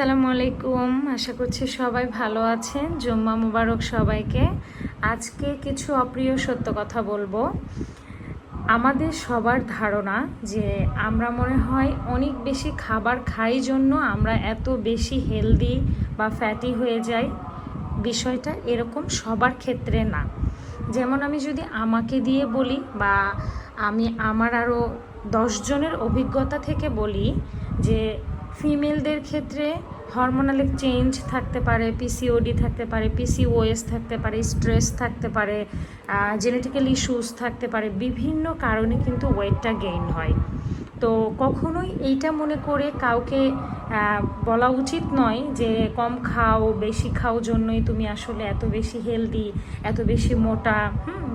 আসসালামু আলাইকুম। আশা করছি সবাই ভালো আছেন। জুম্মা মুবারক সবাইকে। আজকে কিছু অপ্রিয় সত্য কথা বলব। আমাদের সবার ধারণা যে আমরা মনে হয় অনেক বেশি খাবার খাই জন্য আমরা এত বেশি হেলদি বা ফ্যাটি হয়ে যাই। বিষয়টা এরকম সবার ক্ষেত্রে না। যেমন আমি যদি আমাকে দিয়ে বলি বা আমি আমার আরও দশজনের অভিজ্ঞতা থেকে বলি যে ফিমেলদের ক্ষেত্রে হরমোনাল চেঞ্জ থাকতে পারে পিসিওডি থাকতে পারে পিসিওএস থাকতে পারে স্ট্রেস থাকতে পারে জেনেটিক্যাল ইস্যুস থাকতে পারে, বিভিন্ন কারণে কিন্তু ওয়েটটা গেইন হয়। তো কখনোই এইটা মনে করে কাউকে বলা উচিত নয় যে কম খাও, বেশি খাও জন্যই তুমি আসলে এত বেশি হেলদি এত বেশি মোটা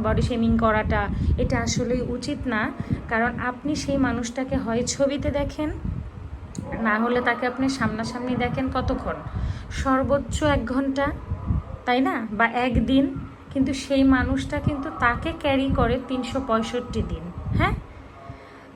বডি শেমিং করাটা, এটা আসলেই উচিত না। কারণ আপনি সেই মানুষটাকে হয় ছবিতে দেখেন না হলে তাকে আপনি সামনাসামনি দেখেন কতক্ষণ? সর্বোচ্চ এক ঘণ্টা, তাই না? বা একদিন, কিন্তু সেই মানুষটা কিন্তু তাকে ক্যারি করে তিনশো পঁয়ষট্টি দিন হ্যাঁ?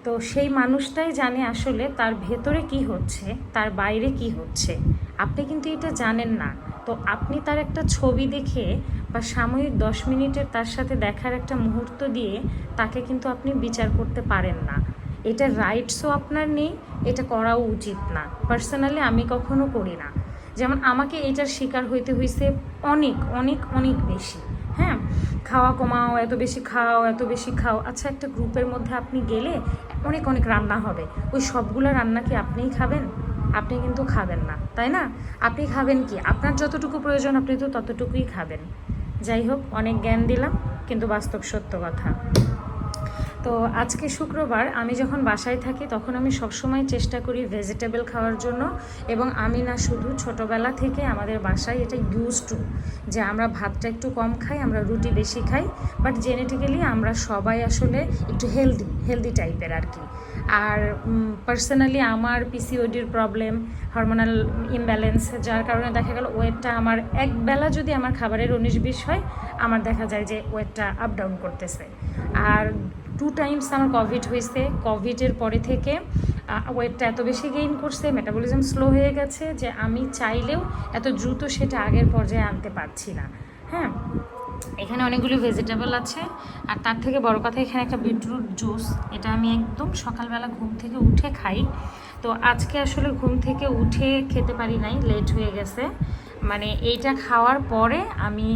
তো সেই মানুষটাই জানে আসলে তার ভেতরে কি হচ্ছে, তার বাইরে কি হচ্ছে। আপনি কিন্তু এটা জানেন না। তো আপনি তার একটা ছবি দেখে বা সাময়িক দশ মিনিটের তার সাথে দেখার একটা মুহূর্ত দিয়ে তাকে কিন্তু আপনি বিচার করতে পারেন না। এটা রাইটসও আপনার নেই, এটা করাও উচিত না। পার্সোনালি আমি কখনো করি না। যেমন আমাকে এটার শিকার হইতে হয়েছে অনেক অনেক অনেক বেশি। হ্যাঁ? খাওয়া কমাও, এত বেশি খাও, এত বেশি খাও। আচ্ছা একটা গ্রুপের মধ্যে আপনি গেলে অনেক অনেক রান্না হবে। ওই সবগুলো রান্না কি আপনিই খাবেন? আপনি কিন্তু খাবেন না, তাই না? আপনি খাবেন কি? আপনার যতটুকু প্রয়োজন, আপনি তো ততটুকুই খাবেন। যাই হোক, অনেক জ্ঞান দিলাম, কিন্তু বাস্তব সত্য কথা। তো আজকে শুক্রবার আমি যখন বাসায় থাকি তখন আমি সবসময় চেষ্টা করি ভেজিটেবল খাওয়ার জন্য এবং আমি না শুধু ছোটোবেলা থেকে আমাদের বাসায় এটা ইউজ টু যে আমরা ভাতটা একটু কম খাই, আমরা রুটি বেশি খাই বাট জেনেটিক্যালি আমরা সবাই আসলে একটু হেলদি হেলদি টাইপের আর কি। আর পার্সোনালি আমার পিসিওডির প্রবলেম হরমোনাল ইমব্যালেন্স যার কারণে দেখা গেল ওয়েটটা আমার এক বেলা যদি আমার খাবারের উনিশ বিশ হয়, আমার দেখা যায় যে ওয়েটটা আপ ডাউন করতেছে। আর টু টাইমস আমার কোভিড হয়েছে। কোভিডের পরে থেকে ওয়েটটা এত বেশি গেইন করছে মেটাবলিজম স্লো হয়ে গেছে যে আমি চাইলেও এত দ্রুত সেটা আগের পর্যায়ে আনতে পারছি না। হ্যাঁ? এখানে অনেকগুলো ভেজিটেবল আছে। আর তার থেকে বড় কথা, এখানে একটা বিটরুট জুস এটা আমি একদম সকালবেলা ঘুম থেকে উঠে খাই। তো আজকে আসলে ঘুম থেকে উঠে খেতে পারি নাই লেট হয়ে গেছে। মানে এইটা খাওয়ার পরে আমি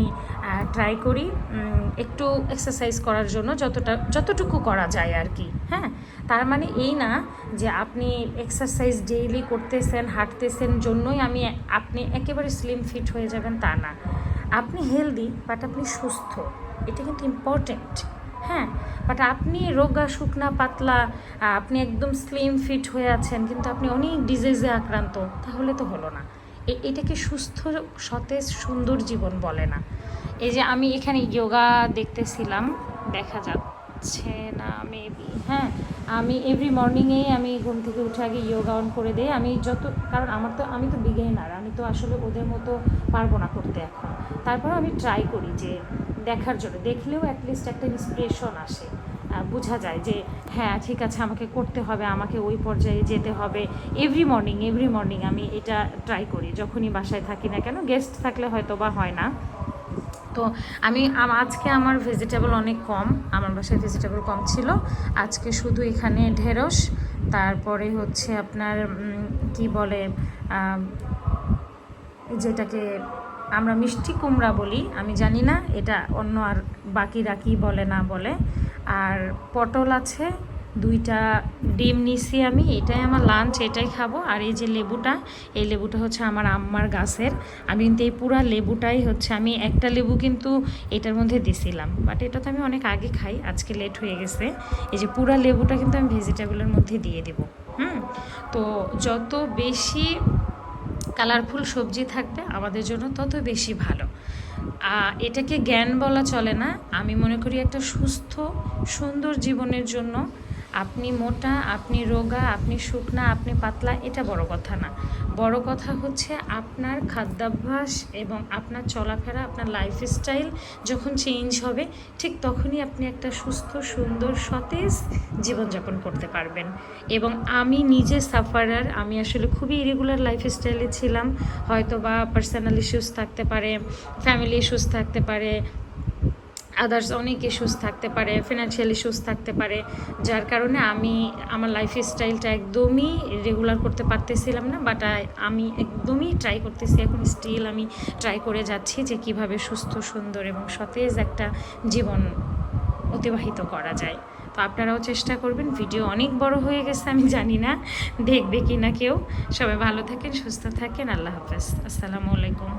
ট্রাই করি একটু এক্সারসাইজ করার জন্য যতটা, যতটুকু করা যায় আর কি হ্যাঁ? তার মানে এই না যে আপনি এক্সারসাইজ ডেইলি করতেছেন, হাঁটতেছেন, জন্যই আমি আপনি একেবারে স্লিম ফিট হয়ে যাবেন তা না। আপনি হেলদি বাট আপনি সুস্থ, এটা কিন্তু ইম্পর্ট্যান্ট হ্যাঁ? বাট আপনি রোগা, শুকনা, পাতলা আপনি একদম স্লিম ফিট হয়ে আছেন, কিন্তু আপনি অনেক ডিজিজে আক্রান্ত, তাহলে তো হলো না। এটাকে সুস্থ, সতেজ, সুন্দর জীবন বলে না। এই যে আমি এখানে যোগা দেখতেছিলাম, দেখা যাচ্ছে না মেবি হ্যাঁ আমি এভরি মর্নিংয়েই আমি ঘুম থেকে উঠে আগে যোগা অন করে দিই। আমি যত, কারণ আমার তো, আমি তো বিগেনার আমি তো আসলে ওদের মতো পারব না করতে এখন। তারপর আমি ট্রাই করি যে দেখার জন্য, দেখলেও অ্যাটলিস্ট একটা ইন্সপিরেশন আসে। বোঝা যায় যে হ্যাঁ ঠিক আছে, আমাকে করতে হবে, আমাকে ওই পর্যায়ে যেতে হবে। এভরি মর্নিং এভরি মর্নিং আমি এটা ট্রাই করি, যখনই বাসায় থাকি না কেন গেস্ট থাকলে হয়তো বা হয় না। তো আমি আজকে আমার ভেজিটেবল অনেক কম, আমার বাসায় ভেজিটেবল কম ছিল। আজকে শুধু এখানে ঢেঁড়স, তারপরে হচ্ছে আপনার কি বলে যেটাকে আমরা মিষ্টি কুমড়া বলি, আমি জানি না, এটা অন্য আর বাকিরা কি বলে না বলে। আর পটল আছে, দুইটা ডিম নিছি আমি, এটাই আমার লাঞ্চ এটাই খাব। আর এই যে লেবুটা, এই লেবুটা হচ্ছে আমার আম্মার গাছের। আমি কিন্তু এই পুরা লেবুটাই হচ্ছে, আমি একটা লেবু কিন্তু এটার মধ্যে দিছিলাম। বাট এটা তো আমি অনেক আগে খাই, আজকে লেট হয়ে গেছে। এই যে পুরা লেবুটা কিন্তু আমি ভেজিটেবলের মধ্যে দিয়ে দেবো। হুম? তো যত বেশি কালারফুল সবজি থাকবে, আমাদের জন্য তত বেশি ভালো। এটাকে জ্ঞান বলা চলে না। আমি মনে করি একটা সুস্থ সুন্দর জীবনের জন্য আপনি মোটা, আপনি রোগা, আপনি শুকনা, আপনি পাতলা, এটা বড় কথা না। বড় কথা হচ্ছে আপনার খাদ্যাভ্যাস এবং আপনার চলাফেরা, আপনার লাইফস্টাইল যখন চেঞ্জ হবে, ঠিক তখনই আপনি একটা সুস্থ, সুন্দর, সতেজ জীবনযাপন করতে পারবেন। এবং আমি নিজে সাফারার আমি আসলে খুবই ইরেগুলার লাইফস্টাইলে ছিলাম। হয়তো বা পার্সোনাল ইস্যুস থাকতে পারে ফ্যামিলি ইস্যুস থাকতে পারে আদার্স অনেক ইস্যুস থাকতে পারে ফিনান্সিয়াল ইস্যুস থাকতে পারে, যার কারণে আমি আমার লাইফ স্টাইলটা একদমই রেগুলার করতে পারতেছিলাম না বাট আমি একদমই ট্রাই করতেছি, এখন স্টিল আমি ট্রাই করে যাচ্ছি যে কীভাবে সুস্থ, সুন্দর এবং সতেজ একটা জীবন অতিবাহিত করা যায়। তো আপনারাও চেষ্টা করবেন ভিডিও অনেক বড় হয়ে গেছে, আমি জানি না, দেখবে কি না কেউ। সবাই ভালো থাকেন, সুস্থ থাকেন, আল্লাহ হাফেজ। আসসালামু আলাইকুম।